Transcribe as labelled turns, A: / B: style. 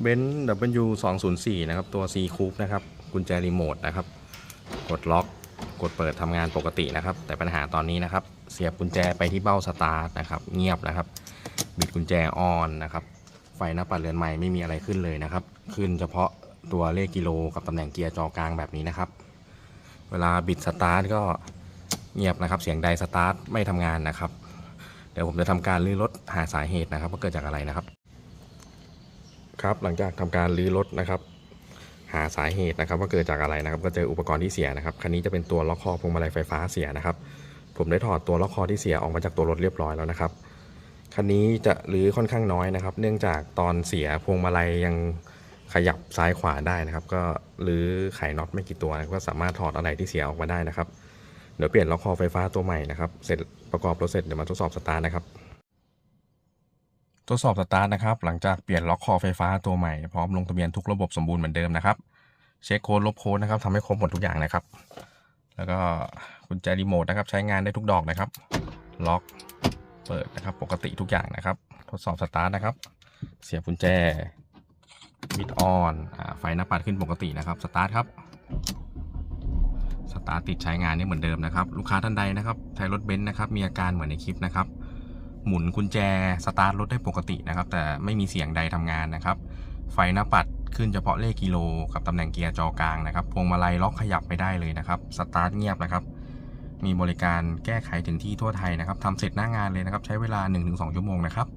A: เบนซ์ W 2 0 4นะครับ ตัว C Coupe นะครับ กุญแจรีโมทนะครับ กดล็อก กดเปิดทำงานปกตินะครับ แต่ปัญหาตอนนี้นะครับ เสียบกุญแจไปที่เบ้าสตาร์ทนะครับ เงียบนะครับ บิดกุญแจออนนะครับ ไฟหน้าปัดเรือนใหม่ไม่มีอะไรขึ้นเลยนะครับ ขึ้นเฉพาะตัวเลขกิโลกับตำแหน่งเกียร์จอกลางแบบนี้นะครับ เวลาบิดสตาร์ทก็เงียบนะครับ เสียงใดสตาร์ทไม่ทำงานนะครับ เดี๋ยวผมจะทำการรื้อรถหาสาเหตุนะครับว่าเกิดจากอะไรนะครับ ครับหลังจากทำการรื้อรถนะครับ หาสาเหตุนะครับ ว่าเกิดจากอะไรนะครับ ก็เจออุปกรณ์ที่เสียนะครับคันนี้จะเป็นตัวล็อกคอพวงมาลัยไฟฟ้าเสียนะครับ ผมได้ถอดตัวล็อกคอที่เสียออกมาจากตัวรถเรียบร้อยแล้วนะครับคันนี้จะรื้อค่อนข้างน้อยนะครับ เนื่องจากตอนเสียพวงมาลัยยังขยับซ้ายขวาได้นะครับ ก็รื้อไขน็อตไม่กี่ตัวก็สามารถถอดอะไรที่เสียออกมาได้นะครับเดี๋ยวเปลี่ยนล็อกคอไฟฟ้าตัวใหม่นะครับ เสร็จประกอบรถเสร็จเดี๋ยวมาทดสอบสตาร์ทนะครับ ทดสอบสตาร์ทนะครับ หลังจากเปลี่ยนล็อกคอไฟฟ้าตัวใหม่ พร้อมลงทะเบียนทุกระบบสมบูรณ์เหมือนเดิมนะครับ เช็คโค้ดลบโค้ดนะครับทำให้ครบหมดทุกอย่างนะครับ แล้วก็กุญแจรีโมทนะครับ ใช้งานได้ทุกดอกนะครับ ล็อกเปิดนะครับ ปกติทุกอย่างนะครับ ทดสอบสตาร์ทนะครับ เสียบกุญแจมิดออนไฟหน้าปัดขึ้นปกตินะครับ สตาร์ทครับสตาร์ทติดใช้งานนี่เหมือนเดิมนะครับ ลูกค้าท่านใดนะครับใช้รถเบนซ์นะครับ มีอาการเหมือนในคลิปนะครับ หมุนกุญแจสตาร์ทรถได้ปกตินะครับ แต่ไม่มีเสียงใดทำงานนะครับ ไฟหน้าปัดขึ้นเฉพาะเลขกิโล กับตำแหน่งเกียร์จอกลางนะครับ พวงมาลัยล็อกขยับไม่ได้เลยนะครับ สตาร์ทเงียบนะครับ มีบริการแก้ไขถึงที่ทั่วไทยนะครับทำเสร็จหน้างานเลยนะครับ ใช้เวลา 1-2 ชั่วโมงนะครับ